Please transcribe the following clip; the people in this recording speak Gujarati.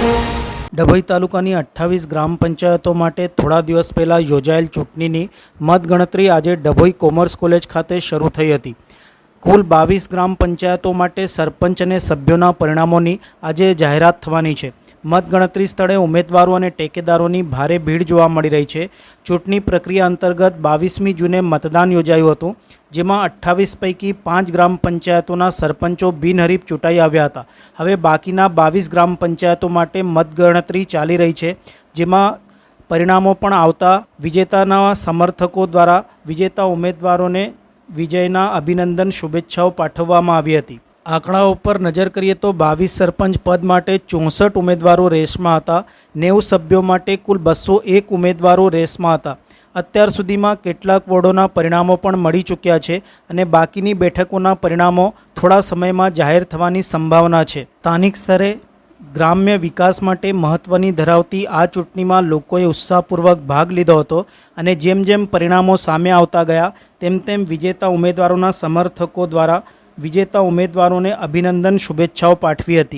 ડભોઈ તાલુકાની અઠ્ઠાવીસ ગ્રામ પંચાયતો માટે થોડા દિવસ પહેલાં યોજાયેલ ચૂંટણીની મતગણતરી આજે ડભોઈ કોમર્સ કોલેજ ખાતે શરૂ થઈ હતી. કુલ બાવીસ ગ્રામ પંચાયતો માટે સરપંચ અને સભ્યોના પરિણામોની આજે જાહેરાત થવાની છે. મતગણતરી સ્થળે ઉમેદવારો અને ટેકેદારોની ભારે ભીડ જોવા મળી રહી છે. ચૂંટણી પ્રક્રિયા અંતર્ગત બાવીસમી જૂને મતદાન યોજાયું હતું, જેમાં અઠ્ઠાવીસ પૈકી પાંચ ગ્રામ પંચાયતોના સરપંચો બિનહરીફ ચૂંટાઈ આવ્યા હતા. હવે બાકીના બાવીસ ગ્રામ પંચાયતો માટે મતગણતરી ચાલી રહી છે, જેમાં પરિણામો પણ આવતા વિજેતાના સમર્થકો દ્વારા વિજેતા ઉમેદવારોને વિજયના અભિનંદન શુભેચ્છાઓ પાઠવવામાં આવી હતી. આંકડાઓ પર નજર કરીએ તો બાવીસ સરપંચ પદ માટે ચોસઠ ઉમેદવારો રેસમાં હતા. નેવું સભ્યો માટે કુલ બસો એક ઉમેદવારો રેસમાં હતા. અત્યાર સુધીમાં કેટલાક વોર્ડોના પરિણામો પણ મળી ચૂક્યા છે અને બાકીની બેઠકોના પરિણામો થોડા સમયમાં જાહેર થવાની સંભાવના છે. સ્થાનિક સ્તરે ગ્રામ્ય વિકાસ માટે મહત્ત્વની ધરાવતી આ ચૂંટણીમાં લોકોએ ઉત્સાહપૂર્વક ભાગ લીધો હતો અને જેમ જેમ પરિણામો સામે આવતા ગયા, તેમ તેમ વિજેતા ઉમેદવારોના સમર્થકો દ્વારા વિજેતા ઉમેદવારોને અભિનંદન શુભેચ્છાઓ પાઠવી હતી.